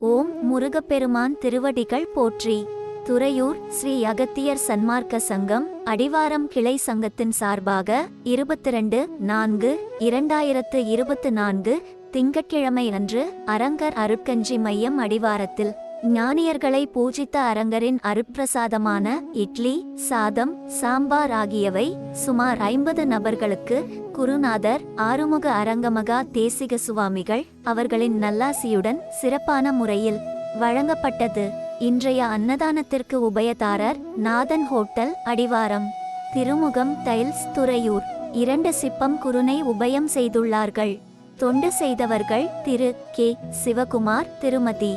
ஓம் முருகப்பெருமான் திருவடிகள் போற்றி. துறையூர் ஸ்ரீ அகத்தியர் சன்மார்க்க சங்கம் அடிவாரம் கிளை சங்கத்தின் சார்பாக இருபத்தி ரெண்டு நான்கு இரண்டாயிரத்து இருபத்து நான்கு திங்கட்கிழமை அன்று அரங்கர் அருட்கஞ்சி மையம் அடிவாரத்தில் ஞானியர்களை பூஜித்த அரங்கரின் அருப்பிரசாதமான இட்லி சாதம் சாம்பார் ஆகியவை சுமார் ஐம்பது நபர்களுக்கு குருநாதர் ஆறுமுக அரங்கமகா தேசிக சுவாமிகள் அவர்களின் நல்லாசியுடன் சிறப்பான முறையில் வழங்கப்பட்டது. இன்றைய அன்னதானத்திற்கு உபயதாரர் நாதன் ஹோட்டல் அடிவாரம். திருமுகம் டைல்ஸ் துறையூர். இரண்டு சிப்பம் குருனை உபயம் செய்துள்ளார்கள். தொண்டு செய்தவர்கள் திரு கே. சிவகுமார் திருமதி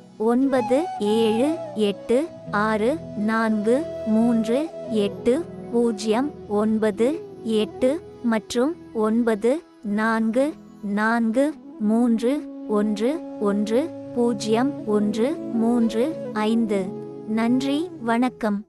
ஒன்பது ஏழு எட்டு ஆறு நான்கு மூன்று எட்டு பூஜ்ஜியம் ஒன்பது எட்டு மற்றும் ஒன்பது நான்கு நான்கு மூன்று ஒன்று ஒன்று பூஜ்ஜியம் ஒன்று மூன்று ஐந்து. நன்றி வணக்கம்.